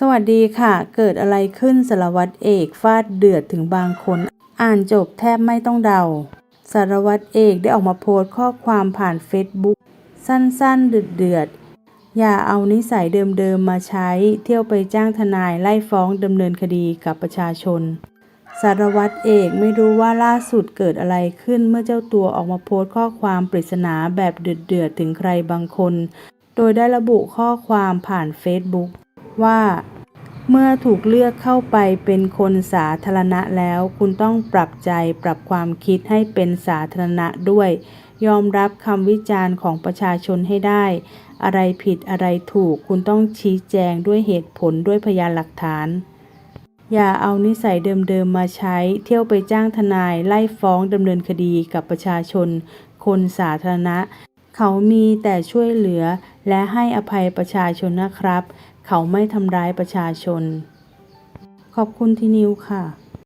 สวัสดีค่ะ เกิดอะไรขึ้นสารวัตรเอกฟาดเดือดถึงบางคน อ่านจบแทบไม่ต้องเดา สารวัตรเอกได้ออกมาโพสต์ข้อความผ่านเฟซบุ๊กสั้นๆเดือดๆอย่าเอานิสัยเดิมๆมาใช้ เที่ยวไปจ้างทนายไล่ฟ้องดำเนินคดีกับประชาชน สารวัตรเอกไม่รู้ว่าล่าสุดเกิดอะไรขึ้นเมื่อเจ้าตัวออกมาโพสต์ข้อความปริศนาแบบเดือดๆถึงใครบางคน โดยได้ระบุข้อความผ่านเฟซบุ๊ก ว่า เมื่อถูกเลือกเข้าไปเป็นคนสาธารณะแล้ว คุณต้องปรับใจปรับความคิดให้เป็นสาธารณะด้วย ยอมรับคำวิจารณ์ของประชาชนให้ได้ อะไรผิดอะไรถูกคุณต้องชี้แจงด้วยเหตุผลด้วยพยานหลักฐานอย่าเอานิสัยเดิมๆมาใช้ เที่ยวไปจ้างทนายไล่ฟ้องดำเนินคดีกับประชาชน คนสาธารณะ เขามีแต่ช่วยเหลือและให้อภัยประชาชนนะครับ เขาไม่ทำร้ายประชาชน ขอบคุณทีนิวค่ะ